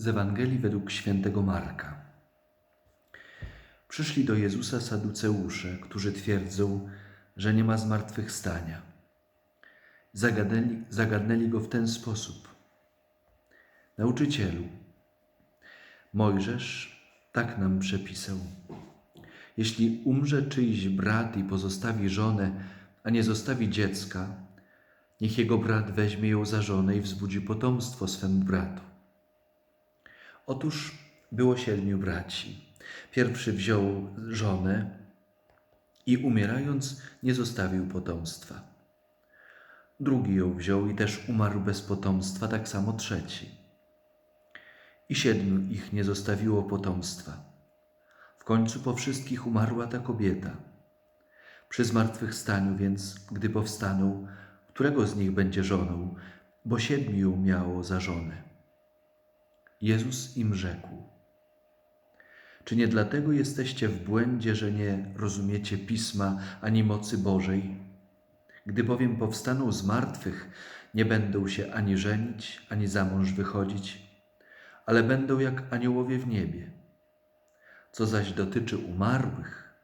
Z Ewangelii według świętego Marka. Przyszli do Jezusa saduceusze, którzy twierdzą, że nie ma zmartwychwstania. Zagadnęli, zagadnęli go w ten sposób. Nauczycielu, Mojżesz tak nam przepisał. Jeśli umrze czyjś brat i pozostawi żonę, a nie zostawi dziecka, niech jego brat weźmie ją za żonę i wzbudzi potomstwo swemu bratu. Otóż było siedmiu braci. Pierwszy wziął żonę i umierając nie zostawił potomstwa. Drugi ją wziął i też umarł bez potomstwa, tak samo trzeci. I siedmiu ich nie zostawiło potomstwa. W końcu po wszystkich umarła ta kobieta. Przy zmartwychwstaniu więc, gdy powstaną, którego z nich będzie żoną, bo siedmiu miało za żonę. Jezus im rzekł: Czy nie dlatego jesteście w błędzie, że nie rozumiecie pisma ani mocy Bożej? Gdy bowiem powstaną z martwych, nie będą się ani żenić, ani za mąż wychodzić, ale będą jak aniołowie w niebie. Co zaś dotyczy umarłych,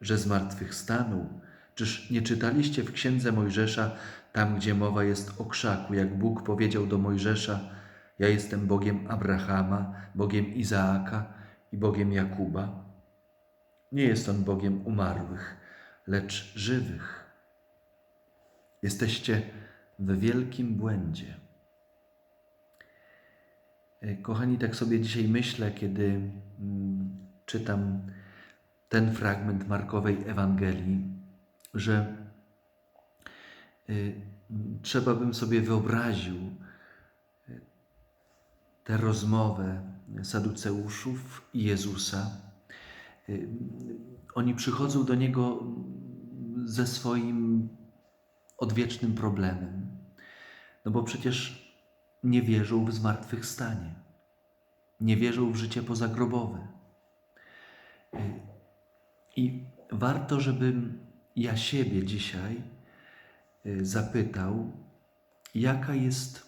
że zmartwychwstaną, czyż nie czytaliście w księdze Mojżesza, tam gdzie mowa jest o krzaku, jak Bóg powiedział do Mojżesza: Ja jestem Bogiem Abrahama, Bogiem Izaaka i Bogiem Jakuba? Nie jest on Bogiem umarłych, lecz żywych. Jesteście w wielkim błędzie. E, Kochani, tak sobie dzisiaj myślę, kiedy mm, czytam ten fragment Markowej Ewangelii, że y, trzeba bym sobie wyobraził tę rozmowę Saduceuszów i Jezusa. Y, Oni przychodzą do Niego ze swoim odwiecznym problemem, no bo przecież nie wierzą w zmartwychwstanie, nie wierzą w życie pozagrobowe. I warto, żebym ja siebie dzisiaj y, zapytał, jaka jest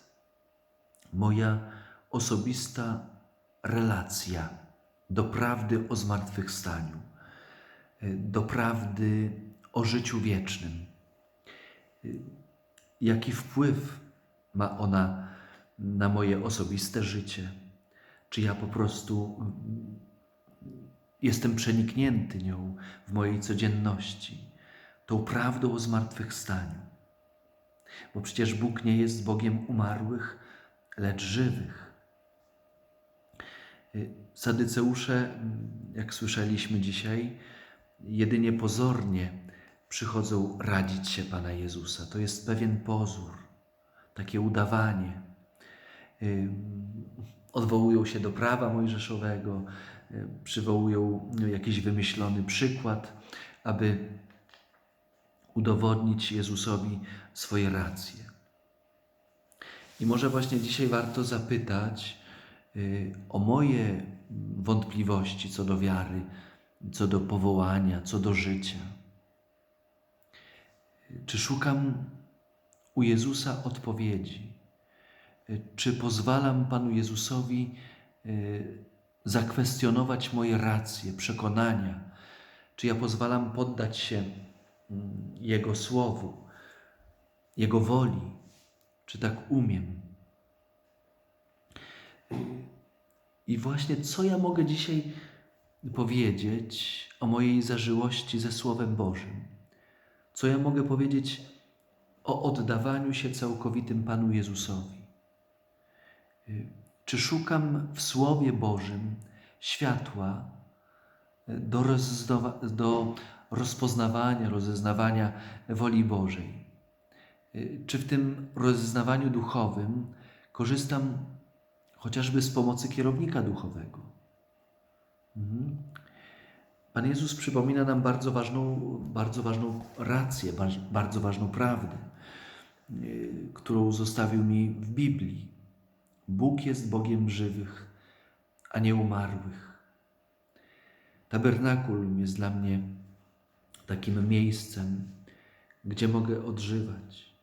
moja osobista relacja do prawdy o zmartwychwstaniu, y, do prawdy o życiu wiecznym. Y, Jaki wpływ ma ona na moje osobiste życie? Czy ja po prostu mm, jestem przeniknięty nią w mojej codzienności, tą prawdą o zmartwychwstaniu? Bo przecież Bóg nie jest Bogiem umarłych, lecz żywych. Sadyceusze, jak słyszeliśmy dzisiaj, jedynie pozornie przychodzą radzić się Pana Jezusa. To jest pewien pozór, takie udawanie. Odwołują się do prawa mojżeszowego, przywołują jakiś wymyślony przykład, aby udowodnić Jezusowi swoje racje. I może właśnie dzisiaj warto zapytać y, o moje wątpliwości co do wiary, co do powołania, co do życia. Czy szukam u Jezusa odpowiedzi? Czy pozwalam Panu Jezusowi y, zakwestionować moje racje, przekonania? Czy ja pozwalam poddać się mm, Jego słowu, Jego woli? Czy tak umiem? I właśnie co ja mogę dzisiaj powiedzieć o mojej zażyłości ze Słowem Bożym? Co ja mogę powiedzieć o oddawaniu się całkowitym Panu Jezusowi? Czy szukam w Słowie Bożym światła do, do rozpoznawania, rozeznawania woli Bożej? Czy w tym rozeznawaniu duchowym korzystam chociażby z pomocy kierownika duchowego? Mhm. Pan Jezus przypomina nam bardzo ważną, bardzo ważną rację, bardzo ważną prawdę, yy, którą zostawił mi w Biblii. Bóg jest Bogiem żywych, a nie umarłych. Tabernakulum jest dla mnie takim miejscem, gdzie mogę odżywać,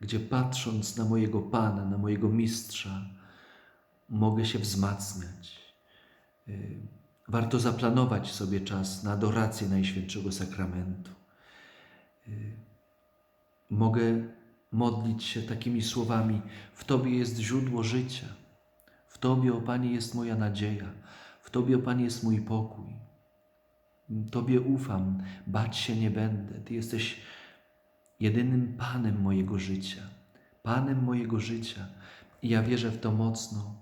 gdzie patrząc na mojego Pana, na mojego Mistrza, mogę się wzmacniać. Y, Warto zaplanować sobie czas na adorację Najświętszego Sakramentu. Y, Mogę modlić się takimi słowami: W Tobie jest źródło życia, w Tobie, o Panie, jest moja nadzieja, w Tobie, o Panie, jest mój pokój. Tobie ufam, bać się nie będę. Ty jesteś jedynym Panem mojego życia, Panem mojego życia. I ja wierzę w to mocno,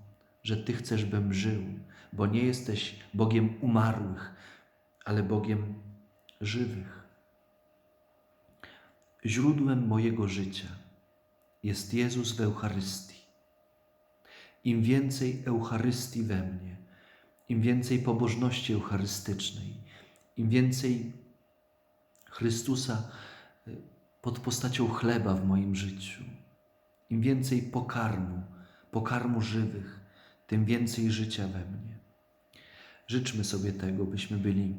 że Ty chcesz, bym żył, bo nie jesteś Bogiem umarłych, ale Bogiem żywych. Źródłem mojego życia jest Jezus w Eucharystii. Im więcej Eucharystii we mnie, im więcej pobożności eucharystycznej, im więcej Chrystusa y, pod postacią chleba w moim życiu, im więcej pokarmu, pokarmu żywych, tym więcej życia we mnie. Życzmy sobie tego, byśmy byli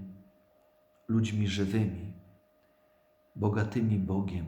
ludźmi żywymi, bogatymi Bogiem,